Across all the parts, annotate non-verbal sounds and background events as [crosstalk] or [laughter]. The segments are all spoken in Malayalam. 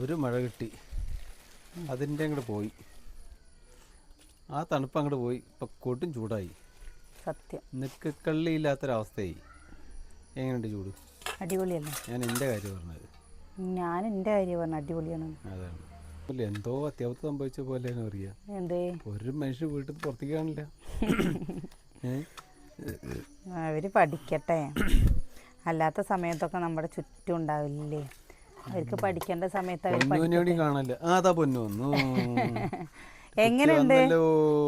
ഒരു മഴ കിട്ടി. അതിന്റെ അങ്ങോട്ട് പോയി. ആ തണുപ്പ് അങ്ങോട്ട് പോയി. ഇപ്പം കൊടും ചൂടായി. സത്യം. അവസ്ഥയായി എങ്ങനെയുണ്ട് ചൂട്? അടിപൊളിയല്ല? ഞാൻ എന്റെ കാര്യം പറഞ്ഞത്. ഞാൻ എന്റെ കാര്യം പറഞ്ഞു അടിപൊളിയാണ്. അതാണ്. എന്തോ അത്യാവശ്യം സംഭവിച്ച പോലെയാണ് അറിയാം എന്തേ? ഒരു മനുഷ്യൻ വീട്ടിൽ പുറത്തേക്ക് കാണില്ല? [laughs] അവർ പഠിക്കട്ടെ. അല്ലാത്ത സമയത്തൊക്കെ നമ്മുടെ ചുറ്റും ഉണ്ടാവില്ലേ? അവർക്ക് പഠിക്കേണ്ട സമയത്ത് [laughs] എങ്ങനെയുണ്ട്.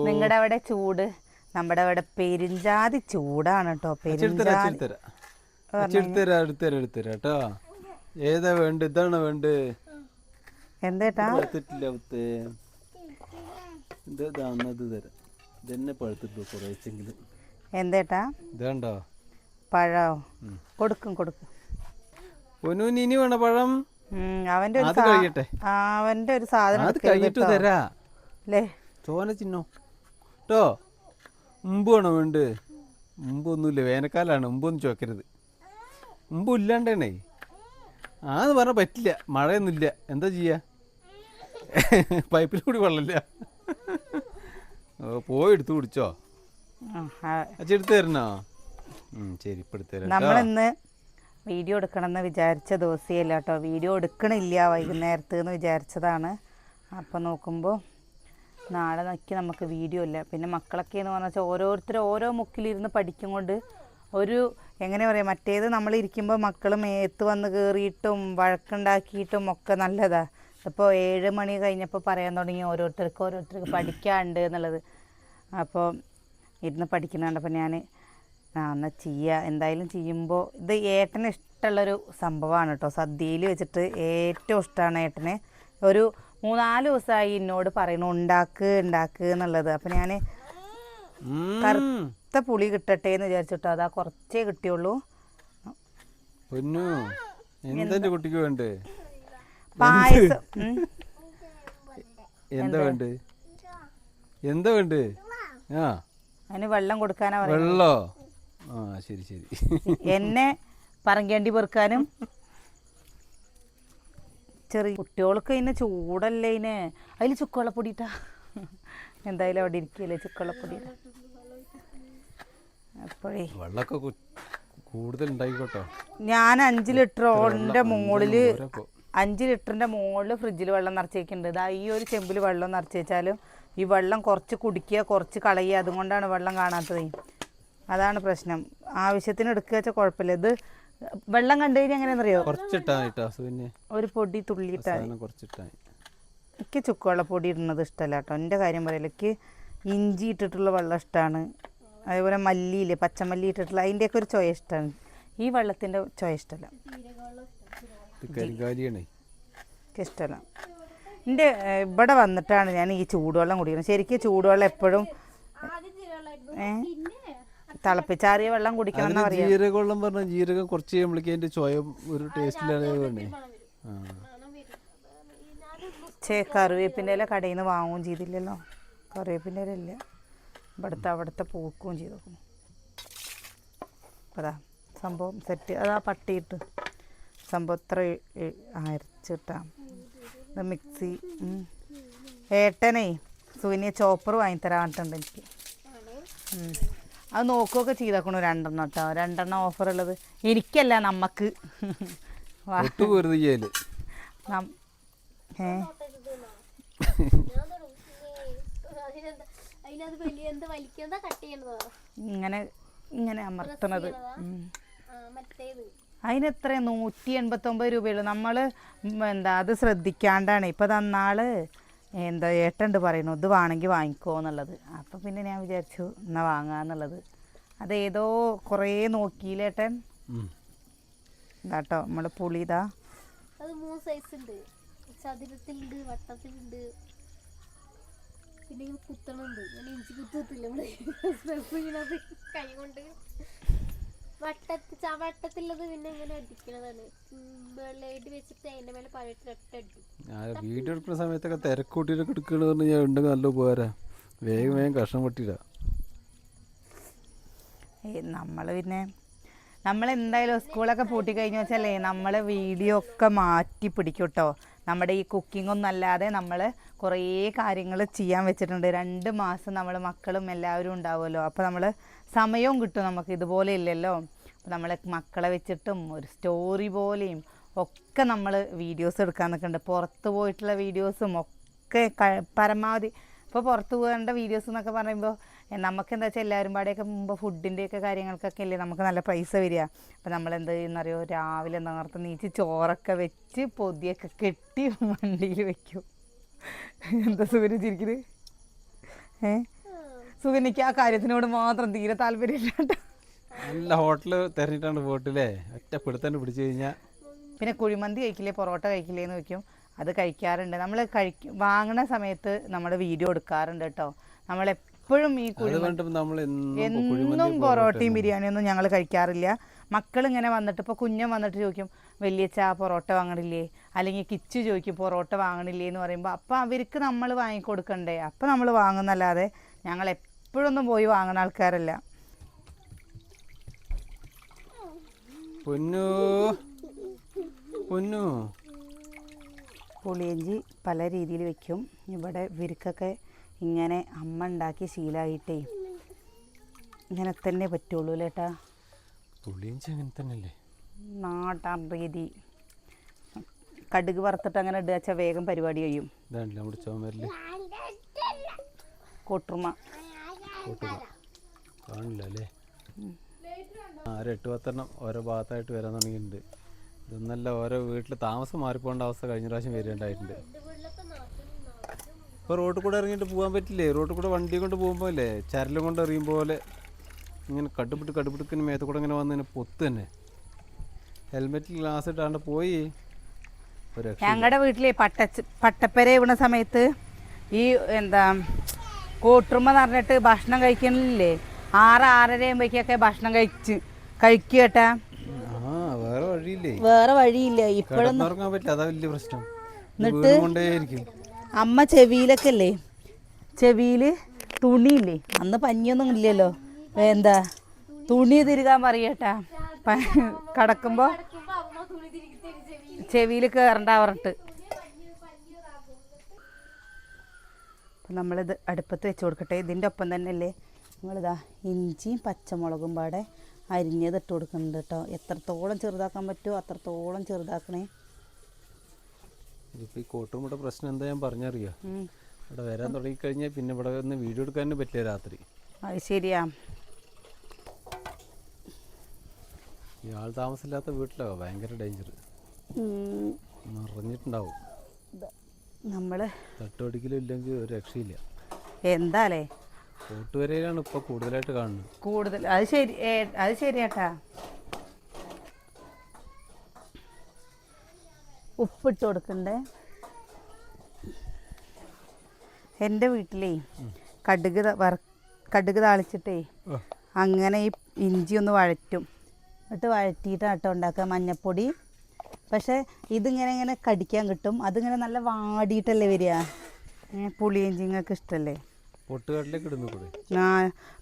നിങ്ങളുടെ അവിടെ ചൂട്? നമ്മുടെ അവിടെ പെരിഞ്ചാതി ചൂടാണ് കേട്ടോ അച്ചെടുത്തരാ പെരിഞ്ചാതി. അച്ചെടുത്തരാ. അച്ചെടുത്തരാ എടുത്തരാ എടുത്തരാ കേട്ടോ ഏതാ വേണ്ട ഇതാണ് വേണ്ട എന്തേട്ടാ എന്തേട്ടാ ഇതാണ്ടോ? പഴോ. കൊടുക്കും കൊടുക്കും. പൊന്നുവിന് ഇനി വേണ പഴം അവന്റെ ഒരു അത് സാ- കഴിയട്ടെ. അവന്റെ ഒരു സാധനം അത് എടുക്കരുത് കഴിഞ്ഞിട്ട് കേട്ടോ. തരാ. അല്ലേ ചോന ചിഹ്നോ കേട്ടോ മുമ്പ് വേണോ വേണ്ട? മുമ്പൊന്നുമില്ല വേനൽക്കാലാണ് മുമ്പൊന്നും ചോക്കരുത്. മുമ്പ് ഇല്ലാണ്ടേണേ. ആന്ന് പറഞ്ഞാൽ പറ്റില്ല മഴയൊന്നുമില്ല എന്താ ചെയ്യാ? പൈപ്പിൽ കൂടി വെള്ളമില്ല. ഓ പോയി എടുത്തു കുടിച്ചോ? ആ, ആ, അച്ഛെടുത്ത് തരണോ? ഉം, ശരി ഇപ്പൊ എടുത്ത് തരാം കേട്ടോ. നമ്മളിന്ന് വീഡിയോ എടുക്കണമെന്ന് വിചാരിച്ച ദിവസമല്ല കേട്ടോ. വീഡിയോ എടുക്കണില്ല വൈകുന്നേരത്ത് എന്ന് വിചാരിച്ചതാണ്. അപ്പോൾ നോക്കുമ്പോൾ നാളെ നോക്കി നമുക്ക് വീഡിയോ ഇല്ല. പിന്നെ മക്കളൊക്കെ എന്ന് പറഞ്ഞാൽ ഓരോരുത്തർ ഓരോ മുക്കിലിരുന്ന് പഠിക്കും കൊണ്ട് ഒരു എങ്ങനെ പറയാം മറ്റേത് നമ്മൾ ഇരിക്കുമ്പോൾ മക്കൾ മേത്ത് വന്ന് കയറിയിട്ടും വഴക്കുണ്ടാക്കിയിട്ടും ഒക്കെ നല്ലതാണ് ഇപ്പോൾ ഏഴ് മണി കഴിഞ്ഞപ്പോൾ പറയാൻ തുടങ്ങി ഓരോരുത്തർക്ക് ഓരോരുത്തർക്ക് പഠിക്കാണ്ട് എന്നുള്ളത്. അപ്പോൾ ഇരുന്ന് പഠിക്കുന്നുണ്ടപ്പോൾ ഞാൻ ആ എന്നാൽ ചെയ്യുക എന്തായാലും ചെയ്യുമ്പോൾ ഇത് ഏട്ടന് ഇഷ്ടമുള്ളൊരു സംഭവമാണ് കേട്ടോ സദ്യയിൽ വെച്ചിട്ട് ഏറ്റവും ഇഷ്ടമാണ് ഏട്ടന്. ഒരു മൂന്നാൽ ദിവസമായി എന്നോട് പറയണു ഉണ്ടാക്ക് ഉണ്ടാക്ക് എന്നുള്ളത്. അപ്പം ഞാൻ. കറുത്ത പുളി കിട്ടട്ടെ എന്ന് വിചാരിച്ചിട്ടോ അതാ കുറച്ചേ കിട്ടിയുള്ളൂ. പൊന്നു എന്താ? എന്റെ കുട്ടിക്ക് വേണ്ടേ? പായസം. എന്താ? വേണ്ടേ? എന്താ വേണ്ടേ? ആ. അതിന് വെള്ളം കൊടുക്കാനാ വെള്ളോ? ആ ശരി ശരി. എന്നെ പറങ്കേണ്ടി പെറുക്കാനും. ചെറിയ കുട്ടികൾക്ക് ഇന്നെ ചൂടല്ലേ ഇനെ അതിൽ ചുക്കുവെള്ളപ്പൊടി ഇട്ടാ എന്തായാലും അവിടെ ഇരിക്കല്ലേ ചുക്കുവെള്ളപ്പൊടി. അപ്പോഴേ. വെള്ളമൊക്കെ കൂടുതൽ ഉണ്ടായിക്കോട്ടോ ഞാൻ അഞ്ച് ലിറ്റർ ഓടിന്റെ മുകളിൽ അഞ്ച് ലിറ്ററിന്റെ മുകളിൽ ഫ്രിഡ്ജിൽ വെള്ളം നിറച്ചേക്കുന്നുണ്ട്. ഇതാ ഈ ഒരു ചെമ്പിൽ വെള്ളം നിറച്ച് വെച്ചാലും ഈ വെള്ളം കുറച്ച് കുടിക്കുക കുറച്ച് കളയുക അതുകൊണ്ടാണ് വെള്ളം കാണാത്തത്. അതാണ് പ്രശ്നം. ആവശ്യത്തിന് എടുക്കുക വെച്ചാൽ കുഴപ്പമില്ല. ഇത് വെള്ളം കണ്ടു കഴിഞ്ഞാൽ എങ്ങനെയാണെന്നറിയോ ഒരു പൊടി തുള്ളിയിട്ടാൽ എനിക്ക് കുറച്ചിട്ടാ പൊടി ഇടുന്നത് ഇഷ്ടമല്ല കേട്ടോ. എന്റെ കാര്യം പറയല എനിക്ക് ഇഞ്ചി ഇട്ടിട്ടുള്ള വെള്ളം ഇഷ്ടമാണ് അതേപോലെ മല്ലിയില്ലേ പച്ചമല്ലി ഇട്ടിട്ടുള്ള അതിന്റെയൊക്കെ ഒരു ചോയ ഇഷ്ടമാണ് ഈ വെള്ളത്തിന്റെ ചോയ ഇഷ്ടമല്ല. ഇഷ്ടമല്ല. എന്റെ ഏഹ്, ഇവിടെ വന്നിട്ടാണ് ഞാൻ ഈ ചൂടുവെള്ളം കുടിക്കുന്നത്. ശരിക്കും ചൂടുവെള്ളം എപ്പോഴും ഏ? തിളപ്പിച്ചാറിയ വെള്ളം കുടിക്കണം ജീരകം എന്നാ പറയാ ജീരകവെള്ളം പറഞ്ഞ ജീരകം കുറച്ച് കഴിയുമ്പോഴേക്കും അതിന്റെ ചോയം ഒരു ടേസ്റ്റിലാണ് വേണേ ആ ചേ കറിവേപ്പിന്റെ ഇല കടയിൽ നിന്ന് വാങ്ങുകയും ചെയ്തില്ലല്ലോ. കറിവേപ്പിന്റെ ഇല ഇല്ല ഇവിടുത്തെ അവിടുത്തെ പൂക്കുകയും ചെയ്തു. അതാ സംഭവം സെറ്റ് അതാ പട്ടിയിട്ട് സംഭവം ഇത്ര അരച്ചിട്ടാ. ഇത് മിക്സി. ഏട്ടനേ സുവിനിയ ചോപ്പർ വാങ്ങിത്തരാണ്ടിട്ടുണ്ട് എനിക്ക്. ഉം. അത് നോക്കുകയൊക്കെ ചെയ്തേക്കണു രണ്ടെണ്ണം കേട്ടോ. രണ്ടെണ്ണം ഓഫർ ഉള്ളത്. എനിക്കല്ല നമ്മക്ക്. [laughs] ഇങ്ങനെ ഇങ്ങനെ അമർത്തണത്. അതിനെത്ര നൂറ്റി എൺപത്തി ഒമ്പത് രൂപയുള്ളൂ നമ്മൾ എന്താ അത് ശ്രദ്ധിക്കാണ്ടാണ്. ഇപ്പം തന്നാൾ എന്താ ഏട്ടണ്ട് പറയുന്നു ഇത് വേണമെങ്കിൽ വാങ്ങിക്കോ എന്നുള്ളത്. അപ്പം പിന്നെ ഞാൻ വിചാരിച്ചു എന്നാ വാങ്ങാന്നുള്ളത് അതേതോ കുറേ നോക്കിയില്ലേട്ടൻ ഏട്ടൻ? ഇതാട്ടോ നമ്മുടെ പുളി ഇതാ. അത് മൂന്ന് സൈസ് ഉണ്ട്. ചതുരത്തിലുണ്ട് വട്ടത്തിലുണ്ട്. പിന്നെ ഇങ്ങനെ കുത്തണുണ്ട്. ഞാൻ ഇഞ്ചി കുത്തത്തില്ല [laughs] കൈ കൊണ്ട്. വട്ടത്തി ച വട്ടത്തിലുള്ളത് പിന്നെ ഇങ്ങനെ അടിക്കണതാണ്. വെള്ളയിട്ട് വെച്ചിട്ട് അതിന്റെ മേലെ പഴയിട്ട് ഒറ്റ ഞാൻ വീഡിയോ എടുക്കുന്ന സമയത്തൊക്കെ തിരക്കൂട്ടിയിട്ടൊക്കെ എടുക്കണെന്ന് പറഞ്ഞാൽ ഞാൻ ഉണ്ടെങ്കിൽ നല്ല ഉപകാരം. വേഗം വേഗം കഷ്ണം പൊട്ടിയിടാം. നമ്മൾ പിന്നെ നമ്മൾ എന്തായാലും സ്കൂളൊക്കെ പൂട്ടി കഴിഞ്ഞു വെച്ചാലേ നമ്മൾ വീഡിയോ ഒക്കെ മാറ്റി പിടിക്കൂട്ടോ കേട്ടോ നമ്മുടെ ഈ കുക്കിംഗ് ഒന്നും അല്ലാതെ നമ്മൾ കുറേ കാര്യങ്ങൾ ചെയ്യാൻ വെച്ചിട്ടുണ്ട്. രണ്ട് മാസം നമ്മൾ മക്കളും എല്ലാവരും ഉണ്ടാവുമല്ലോ. അപ്പോൾ നമ്മൾ സമയവും കിട്ടും നമുക്ക്. ഇതുപോലെ ഇല്ലല്ലോ. നമ്മൾ മക്കളെ വെച്ചിട്ടും ഒരു സ്റ്റോറി പോലെയും ഒക്കെ നമ്മൾ വീഡിയോസ് എടുക്കാൻ നിൽക്കുന്നുണ്ട്. പുറത്ത് പോയിട്ടുള്ള വീഡിയോസും ഒക്കെ പരമാവധി ഇപ്പോൾ പുറത്ത് പോകേണ്ട വീഡിയോസ് എന്നൊക്കെ പറയുമ്പോൾ നമുക്ക് എന്താ വെച്ചാൽ എല്ലാവരും പാടെയൊക്കെ മുമ്പ് ഫുഡിന്റെയൊക്കെ കാര്യങ്ങൾക്കൊക്കെ അല്ലേ നമുക്ക് നല്ല പൈസ വരിക. അപ്പോൾ നമ്മൾ എന്ത് ചെയ്യുന്നറിയോ? രാവിലെ നേരത്തെ നീച്ച് ചോറൊക്കെ വെച്ച് പൊതിയൊക്കെ കെട്ടി വണ്ടിയിൽ വെക്കും. എന്താ സുഖം ചിരിക്കുന്നത് ഏ? സുഖനിക്ക് ആ കാര്യത്തിനോട് മാത്രം തീരെ താല്പര്യമില്ല കേട്ടോ നല്ല ഹോട്ടൽ തിരഞ്ഞിട്ടാണ് പോട്ടില്ലേ ഒറ്റ പിടുത്തന്നെ പിടിച്ചു കഴിഞ്ഞാൽ പിന്നെ കുഴിമന്തി കഴിക്കില്ലേ? പൊറോട്ട കഴിക്കില്ലേ എന്ന് അത് കഴിക്കാറുണ്ട്. നമ്മൾ കഴിക്കും വാങ്ങണ സമയത്ത് നമ്മൾ വീഡിയോ എടുക്കാറുണ്ട് കേട്ടോ. നമ്മൾ എപ്പോഴും ഈ കുഴിമന്തി നമ്മൾ എന്നും പൊറോട്ടയും ബിരിയാണിയൊന്നും ഞങ്ങൾ കഴിക്കാറില്ല. മക്കൾ ഇങ്ങനെ വന്നിട്ട് ഇപ്പോൾ കുഞ്ഞൻ വന്നിട്ട് ചോദിക്കും വലിയച്ച പൊറോട്ട വാങ്ങണില്ലേ? അല്ലെങ്കിൽ കിച്ചു ചോദിക്കും പൊറോട്ട വാങ്ങണില്ലേ? എന്ന് പറയുമ്പോൾ അപ്പോൾ അവർക്ക് നമ്മൾ വാങ്ങിക്കൊടുക്കണ്ടേ? അപ്പോൾ നമ്മൾ വാങ്ങുന്നല്ലാതെ ഞങ്ങൾ എപ്പോഴൊന്നും പോയി വാങ്ങുന്ന ആൾക്കാരല്ല. പൊന്നു പൊന്നു. പുളിയഞ്ചി പല രീതിയിൽ വെക്കും. ഇവിടെ ഇവർക്കൊക്കെ ഇങ്ങനെ അമ്മ ഉണ്ടാക്കി ശീലമായിട്ടേ ഇങ്ങനെ തന്നെ പറ്റുള്ളൂ ചേട്ടാ പുളിയിഞ്ചി അങ്ങനെ തന്നെയല്ലേ? നാട്ടാൻ രീതി കടുക് വറുത്തിട്ട് അങ്ങനെ ഇടുക വെച്ചാൽ വേഗം പരിപാടി കഴിയും. കൂട്ടുക കാണില്ല അല്ലേ? പത്തെണ്ണം ഓരോ ഭാഗത്തായിട്ട് വരാൻ തുടങ്ങിയിട്ടുണ്ട്. ഇതൊന്നല്ല ഓരോ വീട്ടിൽ താമസം മാറിപ്പോണ്ട അവസ്ഥ കഴിഞ്ഞ പ്രാവശ്യം വരേണ്ടായിട്ടുണ്ട്. ഇപ്പോൾ റോഡിൽ കൂടെ ഇറങ്ങിയിട്ട് പോകാൻ പറ്റില്ലേ? റോഡിൽ കൂടെ വണ്ടി കൊണ്ട് പോകുമ്പോൾ അല്ലേ? ചരലും കൊണ്ട് എറിയും പോലെ ഇങ്ങനെ കടുപിട്ട് കടുപിടുക്കിന് മേത്ത് കൂടെ ഇങ്ങനെ വന്ന് ഇങ്ങനെ പൊത്ത് തന്നെ. ഹെൽമെറ്റിൽ ഗ്ലാസ് ഇട്ടാണ്ട് പോയി. ഞങ്ങളുടെ വീട്ടിലെ പട്ടച്ച് പട്ടപ്പര വീണ സമയത്ത് ഈ എന്താ കൂട്ടുമ്പ എന്ന് പറഞ്ഞിട്ട് ഭക്ഷണം കഴിക്കണില്ലേ? ആറ് ആറര ആകുമ്പോഴേക്കൊക്കെ ഭക്ഷണം കഴിച്ച് കഴിക്കുക കേട്ടാ. ആ വേറെ വഴിയില്ലേ? വേറെ വഴിയില്ല. ഇപ്പോഴൊന്നും അതാ വലിയ പ്രശ്നം. എന്നിട്ട് അമ്മ ചെവിയിലൊക്കെ അല്ലേ ചെവിയിൽ തുണിയില്ലേ? അന്ന് പഞ്ഞിയൊന്നും ഇല്ലല്ലോ. എന്താ തുണി തിരുകാൻ പറയട്ടാ. കടക്കുമ്പോ ചെവിയിൽ കയറണ്ട പറഞ്ഞിട്ട്. അപ്പം നമ്മളിത് അടുപ്പത്ത് വെച്ച് കൊടുക്കട്ടെ. ഇതിന്റെ ഒപ്പം തന്നെ അല്ലേ നമ്മളിതാ ഇഞ്ചിയും പച്ചമുളകും പാടെ അരിഞ്ഞത് ഇട്ട് കൊടുക്കുന്നുണ്ട് കേട്ടോ. എത്രത്തോളം ചെറുതാക്കാൻ പറ്റുമോ അത്രത്തോളം ചെറുതാക്കണേ. ഇതിപ്പോൾ ഈ കോട്ടുമുട്ട പ്രശ്നം എന്താ ഞാൻ പറഞ്ഞറിയാം. ഇവിടെ വരാൻ തുടങ്ങിക്കഴിഞ്ഞാൽ പിന്നെ ഇവിടെ ഒന്ന് വീഡിയോ എടുക്കാനും പറ്റില്ല രാത്രി. അത് ശരിയാ. ഈ ആൾ താമസമില്ലാത്ത ഭയങ്കര ഡേഞ്ചർ. നിറഞ്ഞിട്ടുണ്ടാവും. നമ്മൾ തട്ടുപടിക്കലും ഇല്ലെങ്കിൽ ഒരു രക്ഷയില്ല. എന്താലേ? കോട്ടുവരയിലാണ് ഇപ്പോൾ കൂടുതലായിട്ട് കാണുന്നത്. കൂടുതൽ അത് ശരി അത് ശരിയാട്ടാ. ഉപ്പിട്ട് കൊടുക്കണ്ടേ? എന്റെ വീട്ടിലേ കടുക് വറ കടുക് താളിച്ചിട്ടേ അങ്ങനെ ഈ ഇഞ്ചി ഒന്ന് വഴറ്റും. എന്നിട്ട് വഴറ്റിയിട്ട് ആട്ടം ഉണ്ടാക്കുക മഞ്ഞപ്പൊടി. പക്ഷേ ഇതിങ്ങനെ ഇങ്ങനെ കടിക്കാൻ കിട്ടും. അതിങ്ങനെ നല്ല വാടിയിട്ടല്ലേ വരിക? ഏ, പുളിയിഞ്ചിങ്ങൾക്ക് ഇഷ്ടമല്ലേ ആ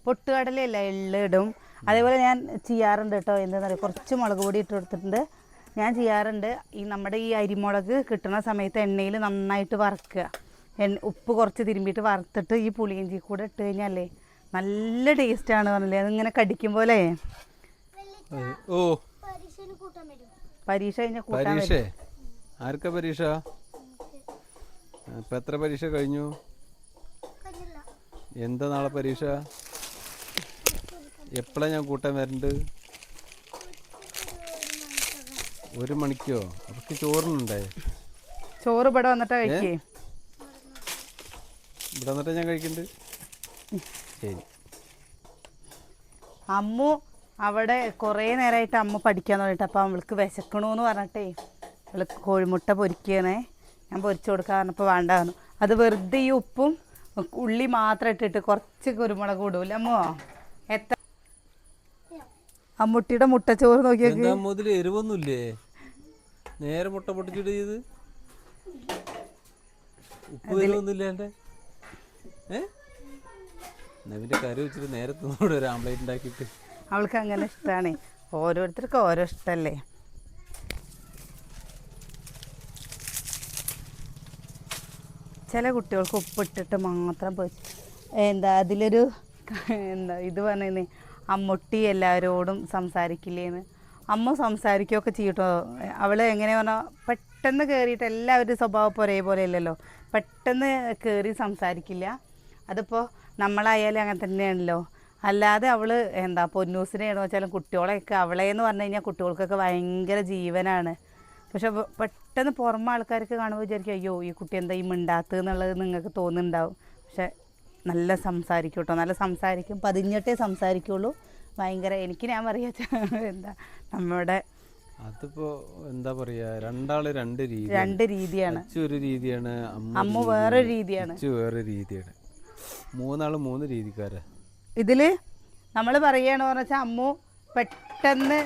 പൊട്ടുകടലയല്ല എള്ള് ഇടും. അതേപോലെ ഞാൻ ചെയ്യാറുണ്ട് കേട്ടോ. എന്താണെന്ന് പറയുക കുറച്ച് മുളക് പൊടി ഇട്ട് കൊടുത്തിട്ടുണ്ട്. ഞാൻ ചെയ്യാറുണ്ട് ഈ നമ്മുടെ ഈ അരിമുളക് കിട്ടുന്ന സമയത്ത് എണ്ണയിൽ നന്നായിട്ട് വറക്കുക. എണ്ണ ഉപ്പ് കുറച്ച് തിരുമ്പിയിട്ട് വറുത്തിട്ട് ഈ പുളിയിഞ്ചി കൂടെ ഇട്ട് കഴിഞ്ഞാലേ നല്ല ടേസ്റ്റാണ് പറഞ്ഞില്ലേ? അതിങ്ങനെ കടിക്കും പോലെ. ഓ. വരും പരീക്ഷ കഴിഞ്ഞാൽ കൂട്ടാൻ വരും. പരീക്ഷ ആർക്കാ പരീക്ഷ? ഇപ്പൊ എത്ര പരീക്ഷ കഴിഞ്ഞു? എന്താ നാളെ പരീക്ഷ? എപ്പോഴാണ് ഞാൻ കൂട്ടാൻ വരണ്ട്? ഒരു മണിക്കോ? അവർക്ക് ചോറിനുണ്ടേ ചോറ് ഇവിടെ വന്നിട്ടാ കഴിക്കേ. ഇവിടെ വന്നിട്ട് ഞാൻ കഴിക്കുന്നുണ്ട് ശരി. അമ്മു അവിടെ കുറേ നേരമായിട്ട് അമ്മ പഠിക്കാൻ തുടങ്ങിയിട്ട് അപ്പം അവൾക്ക് വിശക്കണമെന്ന് പറഞ്ഞിട്ടേ അവൾ കോഴിമുട്ട പൊരിക്കണേ. ഞാൻ പൊരിച്ചു കൊടുക്കാൻ പറഞ്ഞപ്പോൾ വേണ്ടായിരുന്നു അത് വെറുതെ ഈ ഉപ്പും ഉള്ളി മാത്രം ഇട്ടിട്ട് കുറച്ച് കുരുമുളക് ഇടൂല അമ്മോ. എത്ര അമ്മുട്ടിയുടെ മുട്ടച്ചോറ് നോക്കിയൊക്കെ. എന്താ മുതൽ എരിവൊന്നുമില്ലേ? നേരെ മുട്ട പൊട്ടിച്ചിട്ട് ചെയ്ത്. ഉപ്പ് എരിവൊന്നുമില്ല എന്റെ? ഏ? നവിന്റെ കറി വെച്ചിട്ട് നേരെ തിന്നൂടെ ഒരു ആംപ്ലേറ്റ് ഉണ്ടാക്കിയിട്ട്. അവൾക്ക് അങ്ങനെ ഇഷ്ടമാണ് ഓരോരുത്തർക്കും ഓരോ ഇഷ്ടമല്ലേ ചില കുട്ടികൾക്ക് ഉപ്പിട്ടിട്ട് മാത്രം എന്താ അതിലൊരു എന്താ ഇത് പറഞ്ഞേ അമ്മൊട്ടി എല്ലാവരോടും സംസാരിക്കില്ലേന്ന്. അമ്മ സംസാരിക്കുകയൊക്കെ ചെയ്യട്ടോ. അവൾ എങ്ങനെ പറഞ്ഞാൽ പെട്ടെന്ന് കയറിയിട്ട് എല്ലാവരും സ്വഭാവം ഒരേപോലെ അല്ലല്ലോ പെട്ടെന്ന് കയറി സംസാരിക്കില്ല. അതിപ്പോൾ നമ്മളായാലും അങ്ങനെ തന്നെയാണല്ലോ. അല്ലാതെ അവൾ എന്താ പൊന്നൂസിനെയാണോ വെച്ചാലും കുട്ടികളെയൊക്കെ അവളേന്ന് പറഞ്ഞു കഴിഞ്ഞാൽ കുട്ടികൾക്കൊക്കെ ഭയങ്കര ജീവനാണ്. പക്ഷെ പെട്ടെന്ന് പുറമെ ആൾക്കാർക്ക് കാണുമ്പോൾ വിചാരിക്കും അയ്യോ ഈ കുട്ടി എന്താ ഈ മിണ്ടാത്തത് എന്നുള്ളത് നിങ്ങൾക്ക് തോന്നുന്നുണ്ടാവും. പക്ഷെ നല്ല സംസാരിക്കും കേട്ടോ നല്ല സംസാരിക്കും. പതിഞ്ഞിട്ടേ സംസാരിക്കുള്ളൂ. ഭയങ്കര എനിക്ക് ഞാൻ പറയാ എന്താ നമ്മുടെ അതിപ്പോ എന്താ പറയാ രണ്ടാൾ രണ്ട് രീതി രണ്ട് രീതിയാണ്. ഒരു രീതിയാണ് അമ്മ വേറെ രീതിയാണ്. വേറെ രീതിയാണ്. മൂന്നാൾ മൂന്ന് രീതിക്കാരാ. ഇതിൽ നമ്മൾ പറയുകയാണെന്ന് പറഞ്ഞാൽ അമ്മു പെട്ടെന്ന്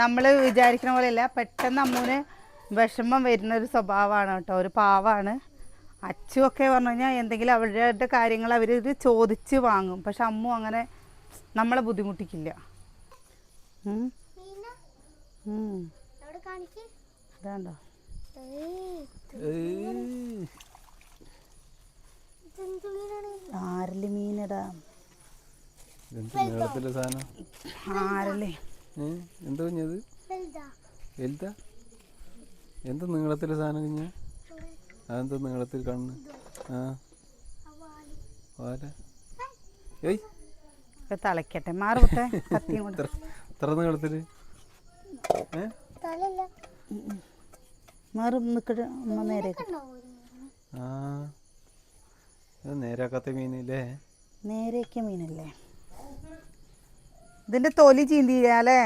നമ്മൾ വിചാരിക്കുന്ന പോലെയല്ല പെട്ടെന്ന് അമ്മുവിന് വിഷമം വരുന്ന ഒരു സ്വഭാവമാണ് കേട്ടോ. ഒരു പാവാണ്. അച്ചുവൊക്കെ പറഞ്ഞു കഴിഞ്ഞാൽ എന്തെങ്കിലും അവരുടെ കാര്യങ്ങൾ അവർ ചോദിച്ച് വാങ്ങും. പക്ഷെ അമ്മു അങ്ങനെ നമ്മളെ ബുദ്ധിമുട്ടിക്കില്ല. അതാണ്ടോ? ആരൽ മീനടാ. നീളത്തിലെ സാധനം? ആരല്ലേ എന്താ കുഞ്ഞത്? വലുതാ? എന്ത് നീളത്തിലെ സാധനം കുഞ്ഞ? അതെന്താ നീളത്തിൽ കണ്ണ്? ആ? വാല. ഏയ്. തളയ്ക്കട്ടെ. തിളയ്ക്കട്ടെ എത്ര നീളത്തിൽ മാറും നിൽക്കട്ടെ അമ്മ നേരെ ആ. നേരാക്കാത്ത മീനില്ലേ? നേരെയൊക്കെ മീനല്ലേ? ഇതിന്റെ തൊലി ചീന്തിയാലേ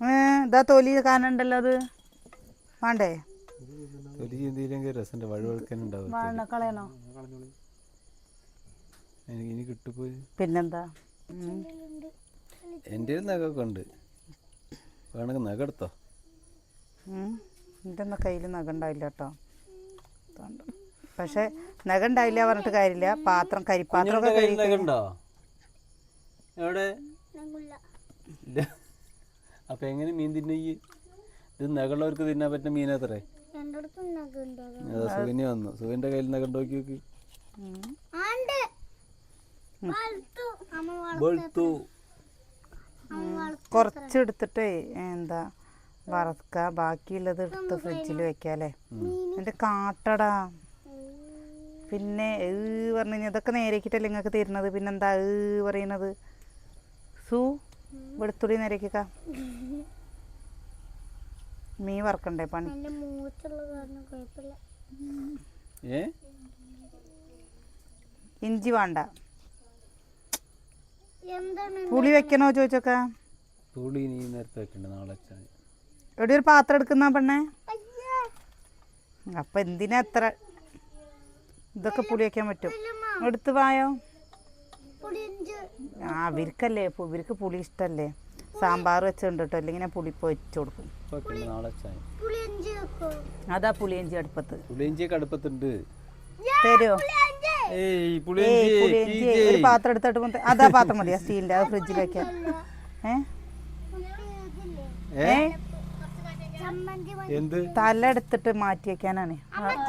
ഏ ഇതാ തൊലി കാണണ്ടല്ലോ അത്? വേണ്ടേ? തൊലി ചിന്തിയില്ലെങ്കിൽ രസമുണ്ട്. വഴുവഴുക്കാനുണ്ടാവും വേണ്ട കളയണോ എനിക്ക് ഇനി കിട്ടിപ്പോയി. പിന്നെന്താ. എന്റെ ഒരു നഖമൊക്കെ ഉണ്ട്. വേണമെങ്കിൽ നഖം എടുത്തോ. എന്റെ ഒന്നും കയ്യിൽ നഖം ഉണ്ടാവില്ല കേട്ടോ. പക്ഷെ നഖം ഉണ്ടാവില്ല പറഞ്ഞിട്ട് കാര്യമില്ല. പാത്രം കരിപ്പാത്രമൊക്കെ കഴുകി നഖമുണ്ടോ എവിടെ? അപ്പൊ എങ്ങനെ മീൻ തിന്നയ്യ് ഇത് നഖമുള്ളവർക്ക് തിന്നാൻ പറ്റുന്ന മീനത്രേ സുവിന് വന്നു. സുവിന്റെ കയ്യിൽ നഖം നോക്കി നോക്കി. വെളുത്തു അമ്മ വളർത്തു. കുറച്ച് എന്താ വറക്കുക ബാക്കിയുള്ളത് എടുത്ത് ഫ്രിഡ്ജിൽ വെക്കാല്ലേ എന്റെ കാട്ടടാ. പിന്നെ ഏ പറഞ്ഞു കഴിഞ്ഞാൽ ഇതൊക്കെ നേരക്കിട്ടല്ലേ നിങ്ങൾക്ക് തരുന്നത്? പിന്നെന്താ ഏ പറയണത് സു വെളുത്തുള്ളി നേരേക്കിക്ക. [laughs] മീൻ വർക്കണ്ടേ പണി? ഇഞ്ചി വേണ്ട. എന്താണ് പുളി വെക്കണോ ചോദിച്ചൊക്കെ? പുളി നീ നേരത്തെ വെക്കണ്ട നാളെ എവിടെ ഒരു പാത്രം എടുക്കുന്ന പെണ്ണേ? അപ്പൊ അപ്പം എന്തിനാ എത്ര ഇതൊക്കെ പുളി വെക്കാൻ പറ്റും? എടുത്തു വായോ? ആ ഇവർക്കല്ലേ ഇപ്പൊ ഇവർക്ക് പുളി ഇഷ്ടല്ലേ? സാമ്പാർ വെച്ചുണ്ട് കേട്ടോ അല്ലെങ്കിൽ ഞാൻ പുളിപ്പ് വെച്ചു കൊടുക്കും. വെക്കണ്ട നാളെ. അതാ പുളിയഞ്ചി അടുപ്പത്ത്. പുളിയിഞ്ചിയൊക്കെ അടുപ്പത്തുണ്ട്. തരുമോ. ഒരു പാത്രം എടുത്തിട്ട് അതാ പാത്രം മതിയാ സ്റ്റീലിന്റെ അത് ഫ്രിഡ്ജിൽ ഏ? മതി. എന്ത്? തല എടുത്തിട്ട് മാറ്റി വെക്കാനാണ്.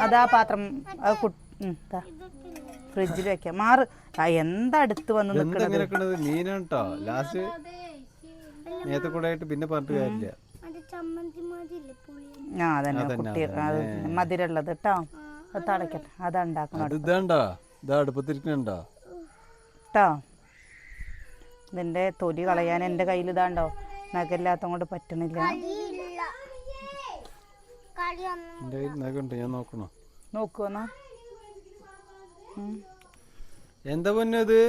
അതാ പാത്രം? ഫ്രിഡ്ജിൽ വെക്കാം. മാറ്. എന്തടുത്ത് എന്താ അടുത്ത് വന്ന് നിൽക്കുന്നത് നിൽക്കണത് മീനാണ് കേട്ടോ ലാസ്റ്റ് നേരത്തെ കൂടെ ആയിട്ട് പിന്നെ പറഞ്ഞിട്ട് കാര്യമില്ല. ആ അതന്നെ. കുട്ടി അത് മധുരമുള്ളത് കേട്ടോ ഇതാണ്ടാ? ഇതാ അടുപ്പത്തിരിക്കണുണ്ടോ? കേട്ടോ ഇതിന്റെ തൊലി കളയാൻ എന്റെ കയ്യിൽ ഇതാണ്ടോ? നഖമില്ലാത്ത കൊണ്ട് പറ്റണില്ല. ഞാൻ നോക്കണോ? നോക്കുവന്നാ എന്താ പൊന്നത്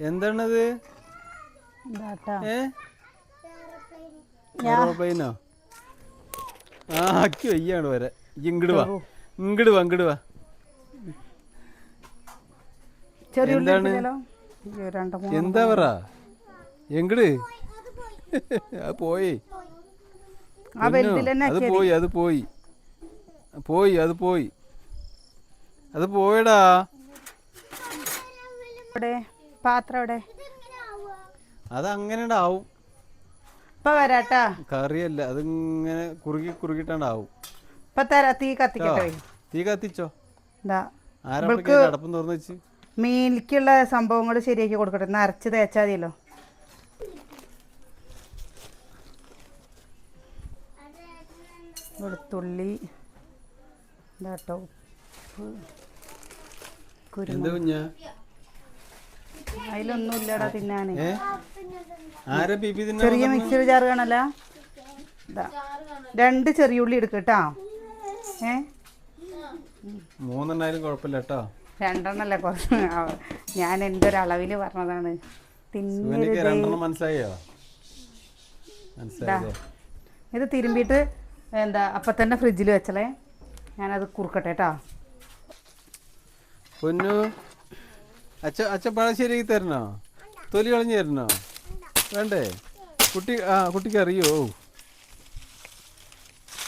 എന്താണത്? ഏ? ആ വയ്യാണ് വരെ. ഇങ്ങട് വാ. ഇങ്ങട് വാ വാ. എന്താണ്? എന്താ പറ? എങ്ങട്? അത് പോയി. അത് പോയി അത് പോയി. പോയി അത് പോയി. അത് പോയടാ. ഇവിടെ പാത്രം ഇവിടെ അത് അങ്ങനെ ആവും. ഇപ്പൊ വരാട്ടാ. കറിയല്ല അതിങ്ങനെ കുറുകി കുറുകിട്ടാണ്ടാവും. ഇപ്പൊ തരാ തീ കത്തിക്കട്ടെ. തീ കത്തിച്ചോ? ആരപ്പൊക്കെ അടപ്പം തുറന്നു വെച്ച്? മീനിലേക്കുള്ള സംഭവങ്ങൾ ശരിയാക്കി കൊടുക്കട്ടെ. ഒന്ന് അരച്ച് തേച്ചാൽ മതിയല്ലോ. വെളുത്തുള്ളി ഇതാട്ടോ അതിലൊന്നും ഇല്ലടാ തിന്നാനേ. ചെറിയ മിക്സർ ജാർ കാണല്ല? രണ്ട് ചെറിയ ഉള്ളി എടുക്കട്ടാ ഏ? മൂന്നെണ്ണായാലും കുഴപ്പമില്ല കേട്ടോ രണ്ടെണ്ണല്ല കുറച്ച് ഞാൻ എന്റെ ഒരു അളവിൽ പറഞ്ഞതാണ് മനസ്സിലായോ? ഇത്. തിരുമ്പിയിട്ട് എന്താ അപ്പൊ തന്നെ ഫ്രിഡ്ജിൽ വെച്ചളേ. ഞാനത് കുറുക്കട്ടെ കേട്ടോ പൊന്നു അച്ഛ അച്ഛ പഴം ശരിയാക്കി തരണോ? തൊലി കളഞ്ഞു തരണോ? വേണ്ടേ? കുട്ടി ആ കുട്ടിക്ക് അറിയോ?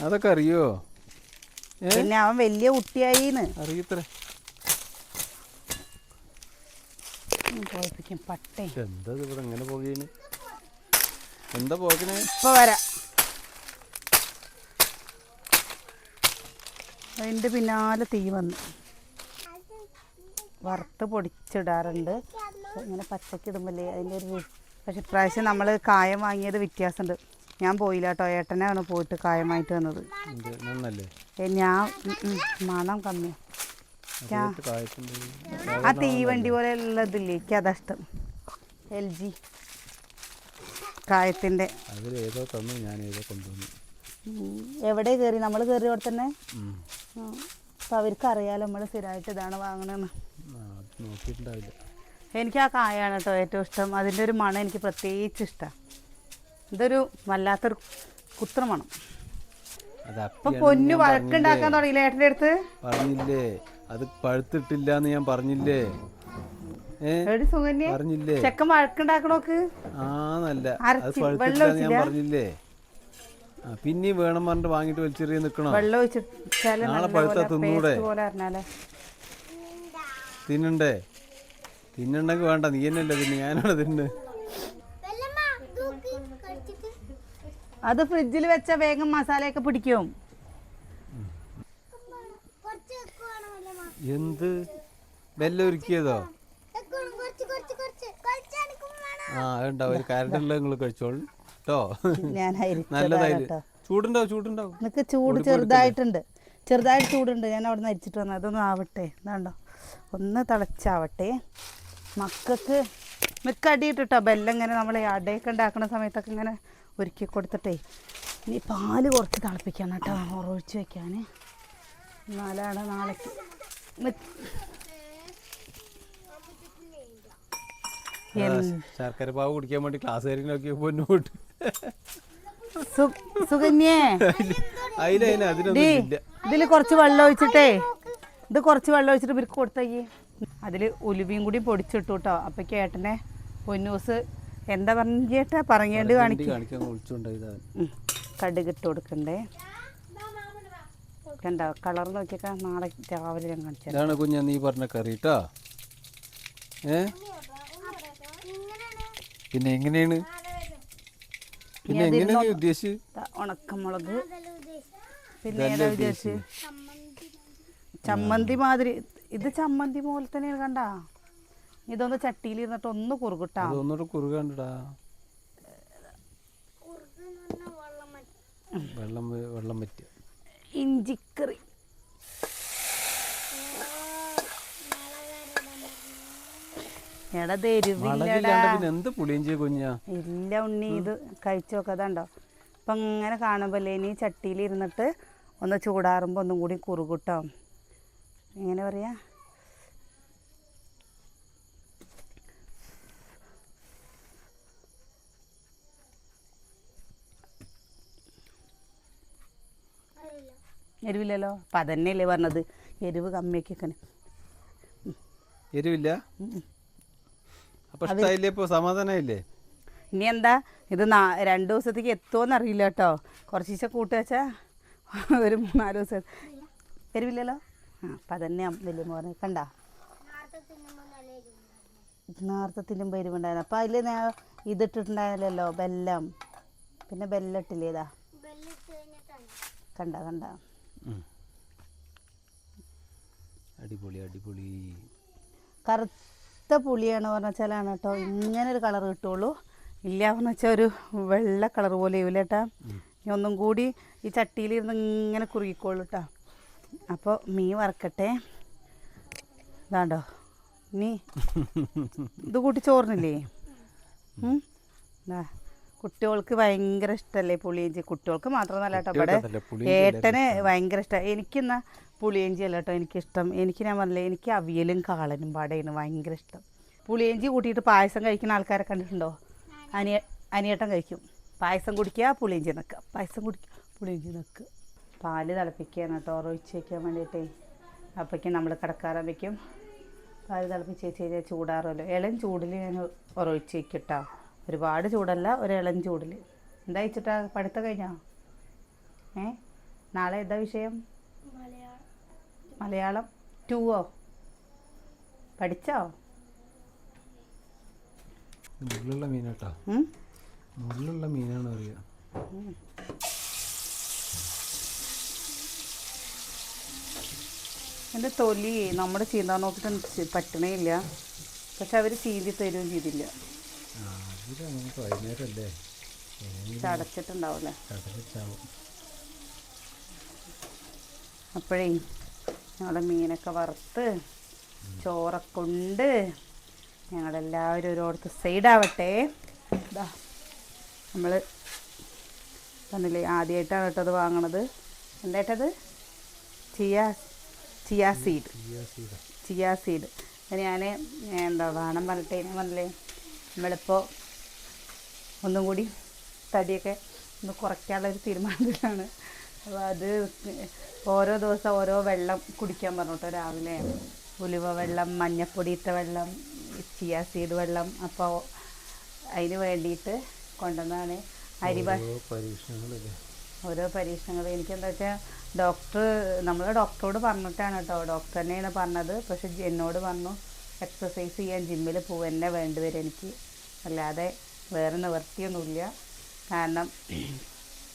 അതൊക്കെ അറിയോ? പിന്നെ അവൻ വലിയ കുട്ടിയായിന്ന്. അറിയത്രേ. കുഴപ്പിക്കും പട്ടേ. എന്താ ഇവിടെ എങ്ങനെ പോകുകയാണ് എന്താ പോകണേ ഇപ്പൊ വരാം. അതിന്റെ പിന്നാലെ തീ വന്നു. വറുത്ത് പൊടിച്ചിടാറുണ്ട്. ഇങ്ങനെ പച്ചക്കിടുമ്പല്ലേ അതിന്റെ അതിന്റെ ഒരു. പക്ഷെ ഇപ്രാവശ്യം നമ്മൾ കായം വാങ്ങിയത് വ്യത്യാസമുണ്ട്. ഞാൻ പോയില്ല കേട്ടോ ഏട്ടനാണ് പോയിട്ട് കായമായിട്ട് വന്നത്. ഞാൻ മണം കമ്മി അറിയാത്ത ആ തീവണ്ടി പോലെ ഉള്ളതില്ലേ എനിക്ക് അതാ എൽ ജി കായത്തിന്റെ. തന്നു എവിടെ കയറി? നമ്മൾ കയറിയോടെ തന്നെ? ഉം. അപ്പം അവർക്ക് അറിയാലോ നമ്മൾ സ്ഥിരമായിട്ട് ഇതാണ് വാങ്ങണമെന്ന് നോക്കിയിട്ടുണ്ടാവില്ല. എനിക്ക് ആ കായാണ് കേട്ടോ ഏറ്റവും ഇഷ്ടം. അതിന്റെ ഒരു മണം എനിക്ക് പ്രത്യേകിച്ച് ഇഷ്ടമാണ് ഇതൊരു വല്ലാത്തൊരു കുത്ര മണം. ഇപ്പൊ പൊന്നു വഴക്കുണ്ടാക്കാൻ തുടങ്ങിയില്ലേ ഏട്ടന്റെ അടുത്ത്? പറഞ്ഞില്ലേ? അത് പഴുത്തിട്ടില്ല എന്ന് ഞാൻ പറഞ്ഞില്ലേ? പറഞ്ഞില്ലേ? ചെക്കൻ വഴക്കുണ്ടാക്കണോക്ക്? ആന്നല്ല അത് പഴുത്തിട്ടില്ല ഞാൻ പറഞ്ഞില്ലേ? പിന്നെ വേണം പറഞ്ഞിട്ട് വാങ്ങിട്ട് വലിച്ചെറിയ നിക്കണോ വെള്ളം ഒഴിച്ചാൽ നാളെ പഴുത്ത തിന്നൂടെ? തിന്നണ്ടേ? തിന്നണ്ടെങ്കിൽ വേണ്ട നീ തന്നെയല്ലേ തിന്നു ഞാനാണ് തിന്നു. അത് ഫ്രിഡ്ജിൽ വെച്ച വേഗം മസാലയൊക്കെ പിടിക്കും. എന്ത്? വെല്ല ഒരുക്കിയതോ? ആ ഉണ്ടാവും ഒരു കരണ്ടുള്ള നിങ്ങൾ കഴിച്ചോളൂ. കേട്ടോ കേട്ടോ. ചൂടുണ്ടാവും ചൂടുണ്ടാവും? നിനക്ക് ചൂട് ചെറുതായിട്ടുണ്ട്. ചെറുതായിട്ട് ചൂടുണ്ട്. ഞാൻ അവിടെ നിന്ന് അരിച്ചിട്ട് വന്നത്. അതൊന്നും ആവട്ടെ. എന്താണ്ടോ ഒന്ന് തിളച്ചാവട്ടെ. മക്കൾക്ക് മിക്ക അടിയിട്ടിട്ടോ ബെല്ലം ഇങ്ങനെ നമ്മൾ അടയൊക്കെ ഉണ്ടാക്കുന്ന സമയത്തൊക്കെ ഇങ്ങനെ ഒരുക്കി കൊടുത്തിട്ടേ ഇനി പാൽ കുറച്ച് തിളപ്പിക്കണം കേട്ടോ ഉറവിച്ച് വെക്കാൻ എന്നാലാണ് നാളേക്ക് ശർക്കര പാവ് കുടിക്കാൻ വേണ്ടി ക്ലാസ് സുകന്യേ. ഡീ കുറച്ച് വെള്ളം ഒഴിച്ചിട്ടേ ഇത് കുറച്ച് വെള്ളം ഒഴിച്ചിട്ട് ഇവർക്ക് കൊടുത്തയ്യേ. അതിൽ ഉലുവയും കൂടി പൊടിച്ചിട്ടു കേട്ടോ അപ്പൊ കേട്ടനെ പൊന്നൂസ് എന്താ പറഞ്ഞേട്ടാ പറഞ്ഞേണ്ടി കാണിക്കും. കാണിക്കാൻ കടുക് ഇട്ട് കൊടുക്കണ്ടേ? കണ്ടോ? കളർ നോക്കിയൊക്കെ. നാളെ രാവിലെ ഞാൻ കാണിച്ചാണ് ഇതാണ് കുഞ്ഞ നീ പറഞ്ഞ കറി കേട്ടോ ഏ? പിന്നെ എങ്ങനെയാണ്? പിന്നെ എങ്ങനെയാണ് ഉദ്ദേശിച്ചത്? ഉദ്ദേശിച്ച് ഉണക്കമുളക്. പിന്നെ ഏതാ വിചാരിച്ച് ചമ്മന്തി മാതിരി. ഇത് ചമ്മന്തി പോലെ തന്നെയാണ് കണ്ട. ഇതൊന്ന് ചട്ടിയിൽ ഇരുന്നിട്ട് ഒന്ന് കുറുകിട്ടാ കുറുകാണ്ടടാ വെള്ളം വെള്ളം ഇഞ്ചിക്കറി. എന്ത് കുഞ്ഞാ? ഇല്ല ഉണ്ണി ഇത് കഴിച്ചു നോക്കതാണ്ടോ അപ്പം ഇങ്ങനെ കാണുമ്പോൾ ഇനി ചട്ടിയിൽ ഇരുന്നിട്ട് ഒന്ന് ചൂടാറുമ്പോൾ ഒന്നും കൂടി കുറുകൂട്ടോ എങ്ങനെ പറയാ? എരിവില്ലല്ലോ? അപ്പം അതന്നെയല്ലേ പറഞ്ഞത്. എരിവ് കമ്മിയൊക്കെ എരിവില്ല? സമാധാനമായില്ലേ? ഇനി എന്താ? ഇത് നാ രണ്ട് ദിവസത്തേക്ക് എത്തുമോന്ന് അറിയില്ല കേട്ടോ. കുറച്ച് ദിവസം കൂട്ടുവച്ചാ ഒരു മൂന്നാൽ ദിവസം. വരുമില്ലല്ലോ ആ അപ്പം അതന്നെ വലിയ മോനെ കണ്ട? നേരത്തെ തിന്നുമ്പോൾ എരിവുണ്ടായിരുന്നു അപ്പം അതിൽ ഞാൻ ഇതിട്ടിട്ടുണ്ടായിരുന്നല്ലോ ബെല്ലം. പിന്നെ ബെല്ലിട്ടില്ലേതാ? കണ്ട കണ്ട. അടിപൊളി അടിപൊളി. കറുത്ത പുളിയാണ് പറഞ്ഞ വെച്ചാലാണ് കേട്ടോ ഇങ്ങനെ ഒരു കളർ കിട്ടുള്ളൂ. ഇല്ല എന്ന് വെച്ചാൽ ഒരു വെള്ള കളർ പോലെ ആവില്ല കേട്ടാ ഇനി ഒന്നും കൂടി ഈ ചട്ടിയിലിരുന്ന് ഇങ്ങനെ കുറുകിക്കോളൂ കേട്ടോ അപ്പോൾ മീൻ വറക്കട്ടെ. ഇതാണ്ടോ. നീ ഇത് കൂട്ടി ചോറിനില്ലേ? കുട്ടികൾക്ക് ഭയങ്കര ഇഷ്ടമല്ലേ പുളിയിഞ്ചി? കുട്ടികൾക്ക് മാത്രമല്ല കേട്ടോ. ഇവിടെ ഏട്ടന് ഭയങ്കര ഇഷ്ടം. എനിക്കെന്നാ പുളിയിഞ്ചി അല്ല കേട്ടോ എനിക്കിഷ്ടം. എനിക്ക് ഞാൻ പറഞ്ഞില്ലേ എനിക്ക് അവിയലും കാളനും പാടയാണ് ഭയങ്കര ഇഷ്ടം. പുളിയിഞ്ചി കൂട്ടിയിട്ട് പായസം കഴിക്കുന്ന ആൾക്കാരെ കണ്ടിട്ടുണ്ടോ? അനിയ അനിയേട്ടൻ കഴിക്കും. പായസം കുടിക്കുക പുളിയിഞ്ചി നിൽക്കുക പായസം കുടിക്കുക പുളിയിഞ്ചി നിൽക്കുക പാൽ തിളപ്പിക്കുകയാണ് കേട്ടോ. ഒഴിച്ച് വയ്ക്കാൻ വേണ്ടിയിട്ടേ. അപ്പോഴേക്കും നമ്മൾ കിടക്കാറാകുമ്പോഴേക്കും പാൽ തിളപ്പിച്ച് വെച്ച് കഴിഞ്ഞാൽ ചൂടാറുമല്ലോ. ഇളം ചൂടിൽ ഞാൻ ഒറൊഴിച്ച് വയ്ക്കും കേട്ടോ. ഒരുപാട് ചൂടല്ല ഒരു ഇളം ചൂടിൽ എന്താ വെച്ചിട്ടാ? പഠിത്തം കഴിഞ്ഞോ? ഏ? നാളെ എന്താ വിഷയം? മലയാളം. ടൂവോ പഠിച്ചോ? മുള്ളുള്ള മീനാട്ടോ? മുള്ളുള്ള മീനാണ് അറിയുക എന്റെ തൊലി നമ്മുടെ ചീന്താൻ നോക്കിട്ട് പറ്റണേ ഇല്ല പക്ഷെ അവർ ചീന്തി തരുകയും ചെയ്തില്ല. ചടച്ചിട്ടുണ്ടാവില്ലേ? അപ്പോഴേ ഞങ്ങളുടെ മീനൊക്കെ വറുത്ത് ചോറൊക്കെ ഉണ്ട്. ഞങ്ങളെല്ലാവരും ഒരോടത്ത് സൈഡാവട്ടെ ഇതാ നമ്മൾ തന്നില്ലേ ആദ്യമായിട്ടാണ് കേട്ടോ അത് വാങ്ങണത്. എന്തായിട്ടത്? Chia chia seed chia seed ഞാൻ എന്താ വേണം പറഞ്ഞിട്ട് ഞാൻ പറഞ്ഞില്ലേ നമ്മളിപ്പോൾ ഒന്നും കൂടി തടിയൊക്കെ ഒന്ന് കുറയ്ക്കാനുള്ള ഒരു തീരുമാനത്തിലാണ്. അപ്പോൾ അത് ഓരോ ദിവസം ഓരോ വെള്ളം കുടിക്കാൻ പറഞ്ഞിട്ടോ രാവിലെ. ഉലുവ വെള്ളം മഞ്ഞപ്പൊടിയിട്ട വെള്ളം ചിയ സീഡ് വെള്ളം. അപ്പോൾ അതിന് വേണ്ടിയിട്ട് കൊണ്ടുവന്നതാണ് അരി പരീക്ഷണങ്ങളില്ലേ ഓരോ പരീക്ഷണങ്ങൾ. എനിക്കെന്താ വെച്ചാൽ ഡോക്ടർ നമ്മൾ ഡോക്ടറോട് പറഞ്ഞിട്ടാണ് കേട്ടോ ഡോക്ടർ തന്നെയാണ് പറഞ്ഞത്. പക്ഷെ എന്നോട് പറഞ്ഞു എക്സസൈസ് ചെയ്യാൻ ജിമ്മിൽ പോകുക തന്നെ വേണ്ടിവരും എനിക്ക് അല്ലാതെ വേറെ നിവർത്തിയൊന്നുമില്ല കാരണം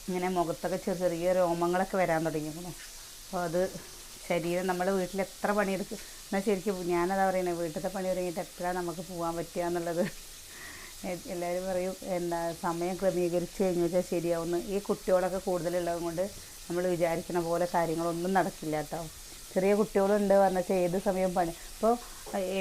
ഇങ്ങനെ മുഖത്തൊക്കെ ചെറിയ ചെറിയ രോമങ്ങളൊക്കെ വരാൻ തുടങ്ങിയിരുന്നു അപ്പോൾ അത് ശരീരം നമ്മൾ വീട്ടിൽ എത്ര പണിയെടുക്കും എന്നാൽ ശരിക്കും ഞാനതാ പറയുന്നത് വീട്ടിലത്തെ പണി തുടങ്ങിയിട്ട് എപ്പോഴാണ് നമുക്ക് പോകാൻ പറ്റുക എന്നുള്ളത്? എല്ലാവരും പറയും എന്താ സമയം ക്രമീകരിച്ച് കഴിഞ്ഞു വെച്ചാൽ ശരിയാവുന്നു ഈ കുട്ടികളൊക്കെ കൂടുതലുള്ളത് കൊണ്ട് നമ്മൾ വിചാരിക്കുന്ന പോലെ കാര്യങ്ങളൊന്നും നടക്കില്ല കേട്ടോ. ചെറിയ കുട്ടികളുണ്ട് പറഞ്ഞാൽ ഏത് സമയം പണി ഇപ്പോൾ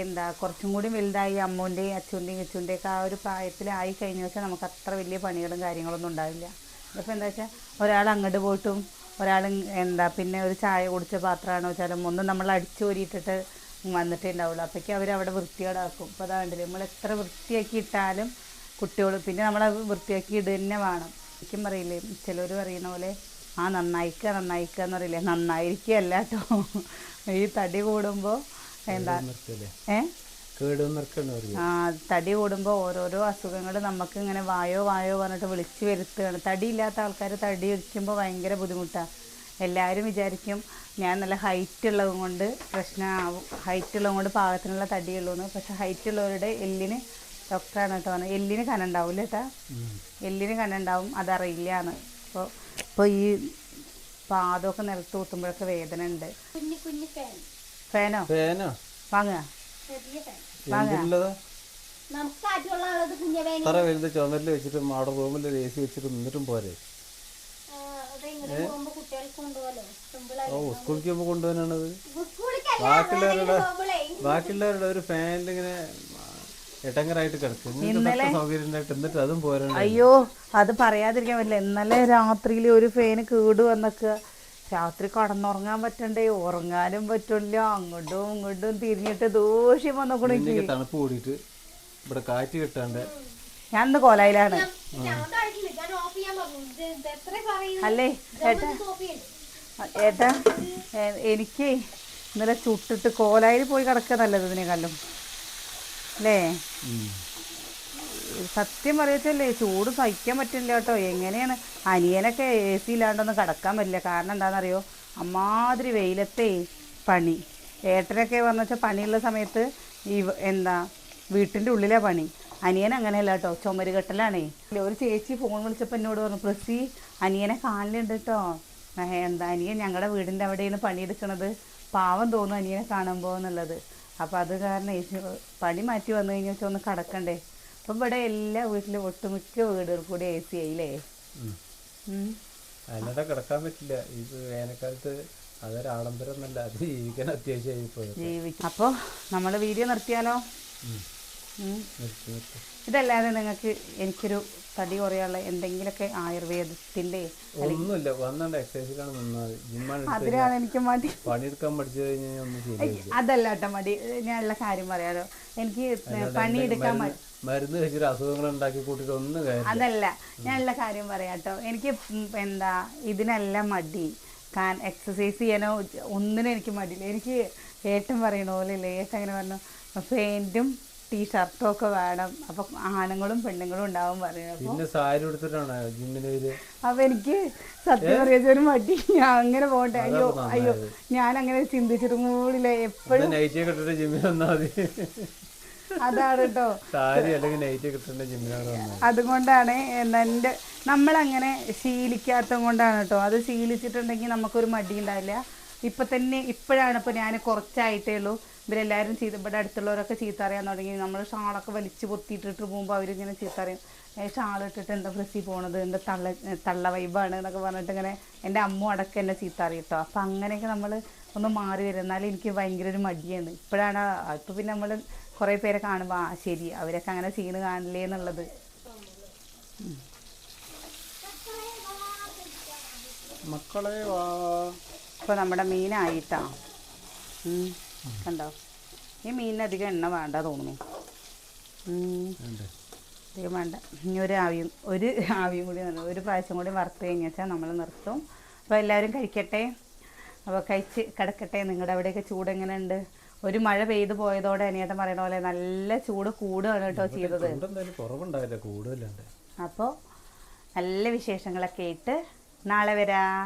എന്താ കുറച്ചും കൂടി വലുതായി അമ്മൂന്റെയും അച്ഛന്റെയും അച്ഛന്റെയൊക്കെ ആ ഒരു പ്രായത്തിലായി കഴിഞ്ഞു വെച്ചാൽ നമുക്ക് അത്ര വലിയ പണികളും കാര്യങ്ങളൊന്നും ഉണ്ടാവില്ല. അപ്പോൾ എന്താ വെച്ചാൽ ഒരാൾ അങ്ങോട്ട് പോയിട്ടും ഒരാൾ എന്താ പിന്നെ ഒരു ചായ കുടിച്ച പാത്രമാണോ വെച്ചാലും ഒന്നും നമ്മൾ അടിച്ചു കോരിയിട്ടിട്ട് വന്നിട്ടേ ഉണ്ടാവുള്ളൂ അപ്പോഴേക്കും അവർ അവിടെ വൃത്തികേടാക്കും. അപ്പോൾ അതാണ്ട് നമ്മൾ എത്ര വൃത്തിയാക്കി ഇട്ടാലും കുട്ടികൾ പിന്നെ നമ്മൾ വൃത്തിയാക്കി ഇട് തന്നെ വേണം. എനിക്കും പറയില്ലേ ചിലർ പറയുന്ന പോലെ ആ നന്നായിക്കുക നന്നായിക്കുക എന്ന് പറയില്ലേ. നന്നായിരിക്കുകയല്ല കേട്ടോ ഈ തടി കൂടുമ്പോൾ എന്താ? ഏ? ആ തടി കൂടുമ്പോൾ ഓരോരോ അസുഖങ്ങൾ നമുക്ക് ഇങ്ങനെ വായോ വായോ പറഞ്ഞിട്ട് വിളിച്ചു വരുത്തുകയാണ്. തടിയില്ലാത്ത ആൾക്കാർ തടി ഇരിക്കുമ്പോൾ ഭയങ്കര ബുദ്ധിമുട്ടാണ് എല്ലാവരും വിചാരിക്കും ഞാൻ നല്ല ഹൈറ്റ് ഉള്ളത് കൊണ്ട് പ്രശ്നമാവും ഹൈറ്റ് ഉള്ളത് കൊണ്ട് പാകത്തിനുള്ള തടിയുള്ളൂ എന്ന്. പക്ഷെ ഹൈറ്റ് ഉള്ളവരുടെ എല്ലിന് ഡോക്ടറാണ് കേട്ടോ പറഞ്ഞത്. എല്ലിന് കനുണ്ടാവില്ല കേട്ടാ. എല്ലിന് കനുണ്ടാവും അതറിയില്ല എന്ന്. അപ്പോൾ ഇപ്പോൾ ഈ പാദമൊക്കെ നിലത്ത് കുത്തുമ്പോഴൊക്കെ വേദന ഉണ്ട്. കുഞ്ഞു കുഞ്ഞു ഫാൻ. ഫാനോ? ഫാനോ? വാങ്ങുക. വലുത് ചുമരിൽ വെച്ചിട്ട് അവിടെ റൂമിൽ എ സി വെച്ചിട്ട് നിന്നിട്ടും പോരെ. ഓ സ്കൂളിലേക്ക് പോകുമ്പോൾ കൊണ്ടുപോകാനാണത് ബാക്കിയുള്ളവരുടെ ബാക്കിയുള്ളവരുടെ ഒരു ഫാനിൽ ഇങ്ങനെ എട്ടങ്ങരായിട്ട് കിടക്കും. സൗകര്യം എന്നിട്ട് അതും അയ്യോ അത് പറയാതിരിക്കാൻ പറ്റില്ല. ഇന്നലെ രാത്രിയിൽ ഒരു ഫേന് കേട് വന്നൊക്കെ. രാത്രി കടന്നുറങ്ങാൻ പറ്റണ്ടേ ഉറങ്ങാനും പറ്റില്ല. അങ്ങോട്ടും ഇങ്ങോട്ടും തിരിഞ്ഞിട്ട് ദോഷ്യം വന്നു തണുപ്പ് കൂടിയിട്ട് ഇവിടെ കാറ്റ് കിട്ടാണ്ട്. ഞാൻ ഇന്ന് കോലായിലാണ്. അല്ലേ? ഏട്ടാ ഏട്ടാ എനിക്ക് ഇന്നലെ ചുട്ടിട്ട് കോലായിൽ പോയി കിടക്കുക നല്ലത് ഇതിനെക്കാളും. അല്ലേ? സത്യം പറയത്തല്ലേ ചൂട് സഹിക്കാൻ പറ്റില്ല കേട്ടോ. എങ്ങനെയാണ്? അനിയനൊക്കെ എ സി ഇല്ലാണ്ടൊന്നും കിടക്കാൻ പറ്റില്ല. കാരണം എന്താണെന്നറിയോ? അമ്മാതിരി വെയിലത്തെ പണി. ഏട്ടനൊക്കെ വന്നു വെച്ചാൽ പണിയുള്ള സമയത്ത് ഈ എന്താ വീട്ടിന്റെ ഉള്ളിലെ പണി. അനിയൻ അങ്ങനെയല്ല കേട്ടോ ചുമര് കെട്ടലാണേ. ഒരു ചേച്ചി ഫോൺ വിളിച്ചപ്പോൾ എന്നോട് പറഞ്ഞു പ്രസി അനിയനെ കാണലുണ്ട് കേട്ടോ എന്താ അനിയൻ ഞങ്ങളുടെ വീടിന്റെ അവിടെയാണ് പണിയെടുക്കണത്. പാവം തോന്നും അനിയനെ കാണുമ്പോൾ എന്നുള്ളത് അപ്പോൾ അത് കാരണം പണി മാറ്റി വന്നു കഴിഞ്ഞാൽ വെച്ചാൽ ഒന്ന് കടക്കണ്ടേ. അപ്പം ഇവിടെ എല്ലാ വീട്ടിലും ഒട്ടുമിക്ക വീടുകൾ കൂടി എ സി ആയില്ലേ. അല്ലാതെ കിടക്കാൻ പറ്റില്ല. ഇത് വേനൽക്കാലത്ത് അതൊരു ആഡംബരം എന്നല്ല അത് ജീവിക്കാൻ അത്യാവശ്യമായി അപ്പോൾ നമ്മൾ വീഡിയോ നിർത്തിയാലോ? ഇതല്ലാതെ നിങ്ങൾക്ക് എനിക്കൊരു തടി കുറയാനുള്ള എന്തെങ്കിലുമൊക്കെ ആയുർവേദത്തിന്റെ ഒന്നുമില്ല വന്നാണ്ട് എക്സസൈസിലാണ് ജിമ്മാണ് അതിനാണ് എനിക്ക് മടി. പണിയെടുക്കാൻ പഠിച്ചു കഴിഞ്ഞാൽ അതല്ല കേട്ടോ മടി. ഞാനുള്ള കാര്യം പറയാലോ. എനിക്ക് പണിയെടുക്കാൻ മരുന്ന് കഴിച്ചിട്ട് അസുഖങ്ങൾ ഉണ്ടാക്കി കൂട്ടിട്ട് ഒന്നും അതല്ല ഞാനുള്ള കാര്യം പറയാട്ടോ എനിക്ക് എന്താ ഇതിനല്ല മടി. കാൻ എക്സസൈസ് ചെയ്യാനോ ഒന്നിനും എനിക്ക് മടിയില്ല. എനിക്ക് ഏട്ടൻ പറയണ പോലെ ഇല്ലേ ഏട്ടൻ അങ്ങനെ പറഞ്ഞു പാന്റും ടീഷർട്ടും ഒക്കെ വേണം. അപ്പൊ ആണുങ്ങളും പെണ്ണുങ്ങളും ഉണ്ടാവും പറയുന്നത്. സാരി എടുത്തിട്ടാണ് അപ്പൊ എനിക്ക് സത്യം പറയാ ഒരു മടി. ഞാൻ അങ്ങനെ പോട്ടെ അയ്യോ അയ്യോ ഞാൻ അങ്ങനെ ചിന്തിച്ചിട്ടും കൂടില്ല എപ്പോഴും അതാണ് കേട്ടോ അതുകൊണ്ടാണ് എന്റെ നമ്മളങ്ങനെ ശീലിക്കാത്തത് കൊണ്ടാണ് കേട്ടോ അത് ശീലിച്ചിട്ടുണ്ടെങ്കിൽ നമുക്കൊരു മടി ഉണ്ടാവില്ല. ഇപ്പൊ തന്നെ ഇപ്പോഴാണ് ഇപ്പൊ ഞാൻ കുറച്ചായിട്ടേ ഉള്ളൂ. ഇവരെല്ലാവരും ചെയ്ത് ഇവിടെ അടുത്തുള്ളവരൊക്കെ ചീത്ത അറിയാൻ തുടങ്ങി. നമ്മൾ ഷാളൊക്കെ വലിച്ച് പൊത്തിയിട്ടിട്ട് പോകുമ്പോൾ അവരിങ്ങനെ ചീത്ത അറിയും. ഷാൾ ഇട്ടിട്ട് എന്താ പ്രസ്സിൽ പോണത്? എന്താ തള്ള തള്ള വൈബാണ് എന്നൊക്കെ പറഞ്ഞിട്ട് ഇങ്ങനെ എന്റെ അമ്മ അടക്കം എന്നെ ചീത്ത അറിയും കേട്ടോ. അപ്പം അങ്ങനെയൊക്കെ നമ്മൾ ഒന്ന് മാറി വരും. എന്നാലും എനിക്ക് ഭയങ്കര ഒരു മടിയാണ്. ഇപ്പോഴാണ് ഇപ്പോൾ പിന്നെ നമ്മൾ കുറേ പേരെ കാണുമ്പോൾ ആ ശരി അവരൊക്കെ അങ്ങനെ ചെയ്യുന്നത് കാണില്ലേ എന്നുള്ളത്. മക്കളെ വാ. ഇപ്പോൾ നമ്മുടെ മീനായിട്ടാ ഉം. കണ്ടോ? ഈ മീനിന് അധികം എണ്ണ വേണ്ട തോന്നുന്നു. അധികം വേണ്ട. ഇനി ഒരു ആവിയും ഒരു ആവിയും കൂടി ഒരു പ്രാവശ്യം കൂടി വറുത്ത് കഴിഞ്ഞാൽ നമ്മൾ നിർത്തും. അപ്പോൾ എല്ലാവരും കഴിക്കട്ടെ. അപ്പോൾ കഴിച്ച് കിടക്കട്ടെ. നിങ്ങളുടെ അവിടെയൊക്കെ ചൂട് എങ്ങനെയുണ്ട്? ഒരു മഴ പെയ്ത് പോയതോടെ അനിയേട്ടൻ പറയുന്ന പോലെ നല്ല ചൂട് കൂടുകയാണ് കേട്ടോ ചെയ്തത്. അപ്പോൾ നല്ല വിശേഷങ്ങളൊക്കെ ഇട്ട് നാളെ വരാം.